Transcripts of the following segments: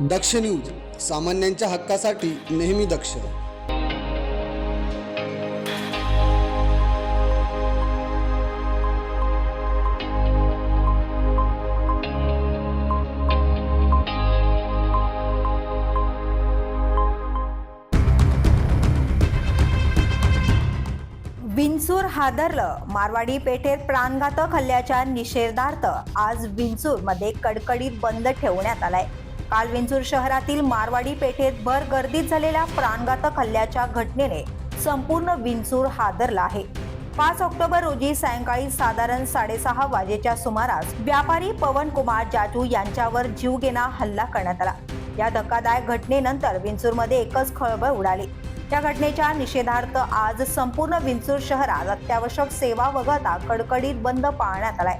दक्ष news सामान्यांच्या हक्कासाठी नेहमी दक्ष. विंचूर हादरलं. मारवाडी पेठेत प्राणघातक हल्ल्याच्या निषेधार्थ आज विंचूरमध्ये कडकडीत बंद ठेवण्यात आलाय. काल विंचूर शहरातील मारवाडी पेठेत भर गर्दीत झालेल्या प्राणघातक हल्ल्याच्या घटनेने संपूर्ण विंचूर हादरला आहे. पाच ऑक्टोबर रोजी सायंकाळी साधारण साडेसहा वाजेच्या सुमारास व्यापारी पवन कुमार जाजू यांच्यावर जीवघेणा हल्ला करण्यात आला. या धक्कादायक घटनेनंतर विंचूरमध्ये एकच खळबळ उडाली. या घटनेच्या निषेधार्थ आज संपूर्ण विंचूर शहरात अत्यावश्यक सेवा वगळता कडकडीत बंद पाळण्यात आलाय.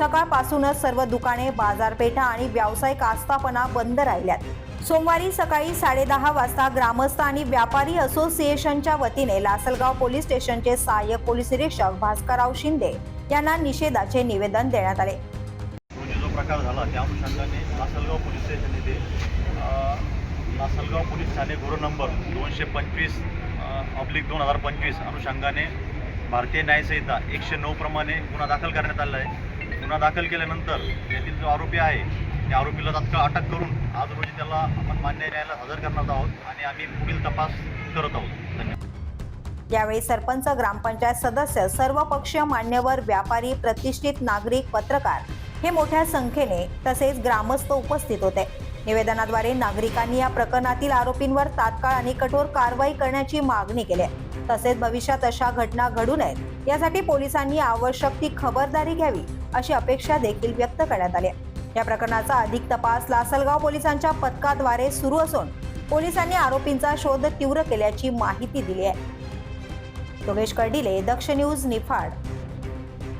सकाळपासूनच सर्व दुकाने बाजारपेठा आणि व्यावसायिक आस्थापना बंद राहिल्यात. सोमवारी सकाळी साडेदहा वाजता ग्रामस्थ आणि व्यापारी असोसिएशनच्या वतीने लासलगाव पोलीस स्टेशनचे सहाय्यक पोलीस निरीक्षक भास्करराव शिंदे यांना निषेधाचे निवेदन देण्यात आले. म्हणजे जो प्रकार झाला त्या अनुषंगाने लासलगाव पोलीस स्टेशन येथे लासलगाव पोलीस ठाणे गुरु नंबर दोनशे पंचवीस ऑब्लिक दोन हजार पंचवीस अनुषंगाने भारतीय न्यायसंहिता एकशे नऊ प्रमाणे गुन्हा दाखल करण्यात आला आहे. गुन्हा दाखल केल्यानंतर यातील जो आरोपी आहे त्या आरोपीला तात्काळ अटक करून आज रोजी त्याला आपण मान्य न्यायालयात हजर करणार आहोत आणि आम्ही पुढील तपास करत आहोत. धन्यवाद. यावेळी सरपंच ग्रामपंचायत सदस्य सर्व पक्षीय मान्यवर व्यापारी प्रतिष्ठित नागरिक पत्रकार हे मोठ्या संख्येने तसेच ग्रामस्थ उपस्थित होते. निवेदनाद्वारे नागरिकांनी या प्रकरणातील आरोपींवर तात्काळ आणि कठोर कारवाई करण्याची मागणी केली आहे. तसेच भविष्यात अशा घटना घडू नयेत यासाठी पोलिसांनी आवश्यक ती खबरदारी घ्यावी अशी अपेक्षा देखील व्यक्त करण्यात आली या प्रकरणाचा अधिक तपास लासलगाव पोलिसांच्या पथकाद्वारे सुरू असून पोलिसांनी आरोपींचा शोध तीव्र केल्याची माहिती दिली आहे. योगेश कर्डिले दक्ष न्यूज निफाड.